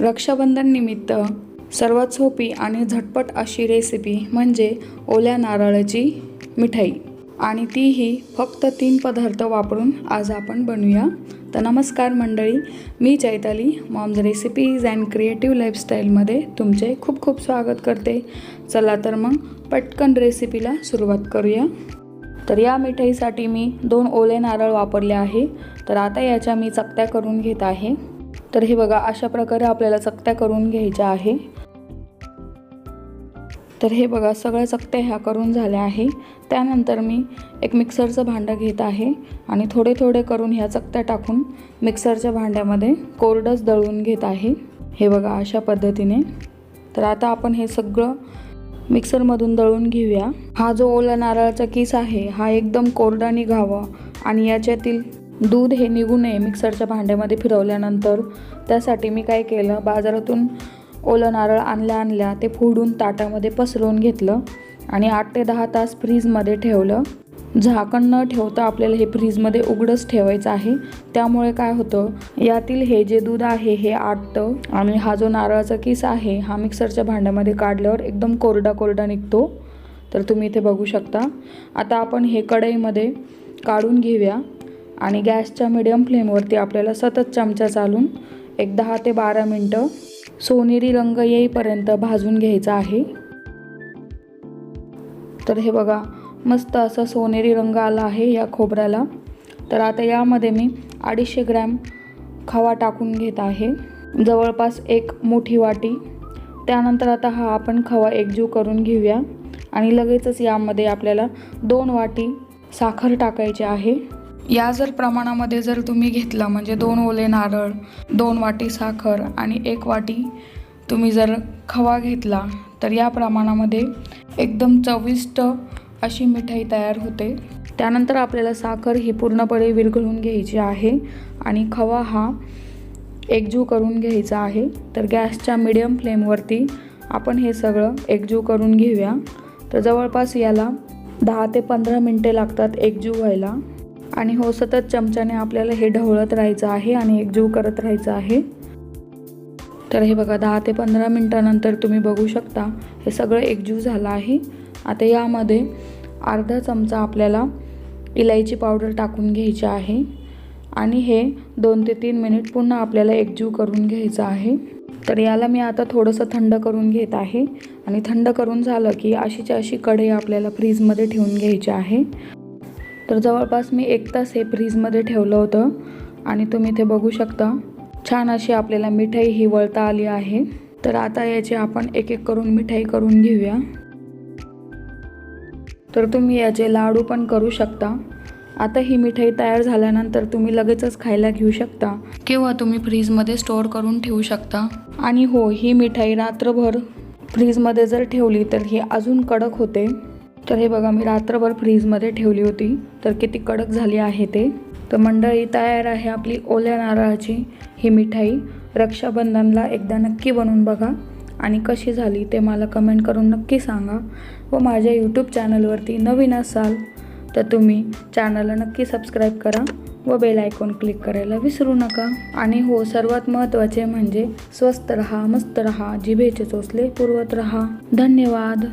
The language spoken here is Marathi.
रक्षाबंधन निमित्त सर्वात सोपी आणि झटपट अशी रेसिपी म्हणजे ओल्या नारळाची मिठाई. आणि तीही फक्त तीन पदार्थ वापरून आज आपण बनवूया. तर नमस्कार मंडळी मी Chaitali. Moms recipes and creative लाईफस्टाईलमध्ये तुमचे खूप खूप स्वागत करते. चला तर मग पटकन रेसिपीला सुरुवात करूया. तर या मिठाईसाठी मी दोन ओले नारळ वापरले आहे. तर आता याच्या मी चकत्या करून घेत आहे. तर हे बघा अशा प्रकारे आपल्याला चकत्या करून घ्यायच्या आहे. तर हे बघा सगळ्या चकत्या ह्या करून झाल्या आहे. त्यानंतर मी एक मिक्सरचं भांडं घेत आहे आणि थोडे थोडे करून ह्या चकत्या टाकून मिक्सरच्या भांड्यामध्ये कोरडंच दळून घेत आहे. हे बघा अशा पद्धतीने. तर आता आपण हे सगळं मिक्सरमधून दळून घेऊया. हा जो ओला नारळाचा किस आहे हा एकदम कोरडा निघावा आणि याच्यातील दूध हे निघू नये मिक्सरच्या भांड्यामध्ये फिरवल्यानंतर. त्यासाठी मी काय केलं बाजारातून ओलं नारळ आणल्या आणल्या ते फोडून ताटामध्ये पसरवून घेतलं आणि आठ ते दहा तास फ्रीजमध्ये ठेवलं. झाकण न ठेवता आपल्याला हे फ्रीजमध्ये उघडंच ठेवायचं आहे. त्यामुळे काय होतं यातील हे जे दूध आहे हे आटतं आणि हा जो नारळाचा किस आहे हा मिक्सरच्या भांड्यामध्ये काढल्यावर एकदम कोरडा कोरडा निघतो. तर तुम्ही इथे बघू शकता. आता आपण हे कढईमध्ये काढून घेऊया. आणि गॅसच्या मिडियम फ्लेमवरती आपल्याला सतत चमचा चालून एक दहा ते बारा मिनटं सोनेरी रंग येईपर्यंत भाजून घ्यायचा आहे. तर हे बघा मस्त असा सोनेरी रंग आला आहे या खोबऱ्याला. तर आता यामध्ये मी अडीचशे ग्रॅम खवा टाकून घेत आहे. जवळपास एक मोठी वाटी. त्यानंतर आता हा आपण खवा एकजीव करून घेऊया. आणि लगेचच यामध्ये आपल्याला दोन वाटी साखर टाकायची आहे. या जर प्रमाणामध्ये जर तुम्ही घेतला म्हणजे दोन ओले नारळ दोन वाटी साखर आणि एक वाटी तुम्ही जर खवा घेतला तर या प्रमाणामध्ये एकदम चविष्ट अशी मिठाई तयार होते. त्यानंतर आपल्याला साखर ही पूर्णपणे विरघळून घ्यायची आहे आणि खवा हा एकजीव करून घ्यायचा आहे. तर गॅसच्या मिडियम फ्लेमवरती आपण हे सगळं एकजीव करून घेऊया. तर जवळपास याला दहा ते पंधरा मिनटे लागतात एकजीव व्हायला. आणि हो सतत चमच्याने आपल्याला हे ढवळत राहायचं आहे आणि एकजीव करत राहायचं आहे. तर हे बघा दहा ते पंधरा मिनटानंतर तुम्ही बघू शकता हे सगळं एकजीव झालं आहे. आता यामध्ये अर्धा चमचा आपल्याला इलायची पावडर टाकून घ्यायची आहे आणि हे दोन ते तीन मिनिट पुन्हा आपल्याला एकजीव करून घ्यायचं आहे. तर याला मी आता थोडंसं थंड करून घेत आहे आणि थंड करून झालं की अशीच्या अशी कढई आपल्याला फ्रीजमध्ये ठेवून घ्यायची आहे. तर जवळपास मी एक तास हे फ्रीजमध्ये ठेवलं होतं. आणि तुम्ही इथे बघू शकता छान अशी आपल्याला मिठाई ही वळता आली आहे. तर आता याची आपण एक एक करून मिठाई करून घेऊया. तर तुम्ही याचे लाडू पण करू शकता. आता ही मिठाई तयार झाल्यानंतर तुम्ही लगेचच खायला घेऊ शकता किंवा तुम्ही फ्रीजमध्ये स्टोअर करून ठेवू शकता. आणि हो ही मिठाई रात्रभर फ्रीजमध्ये जर ठेवली तर ही अजून कडक होते. तर हे बघा मी रात्रभर फ्रीजमध्ये ठेवली होती. तर किती कडक झाली आहे ते. तर मंडळी तयार आहे आपली ओल्या नारळाची ही मिठाई. रक्षाबंधनला एकदा नक्की बनवून बघा. आणि कशी झाली ते मला कमेंट करून नक्की सांगा. व माझ्या यूट्यूब चॅनलवरती नवीन असाल तर तुम्ही चॅनलला नक्की सबस्क्राईब करा व बेल आयकॉन क्लिक करायला विसरू नका. आणि हो सर्वात महत्त्वाचे म्हणजे स्वस्त रहा मस्त रहा जिभेचे चोचले पुरवत रहा. धन्यवाद.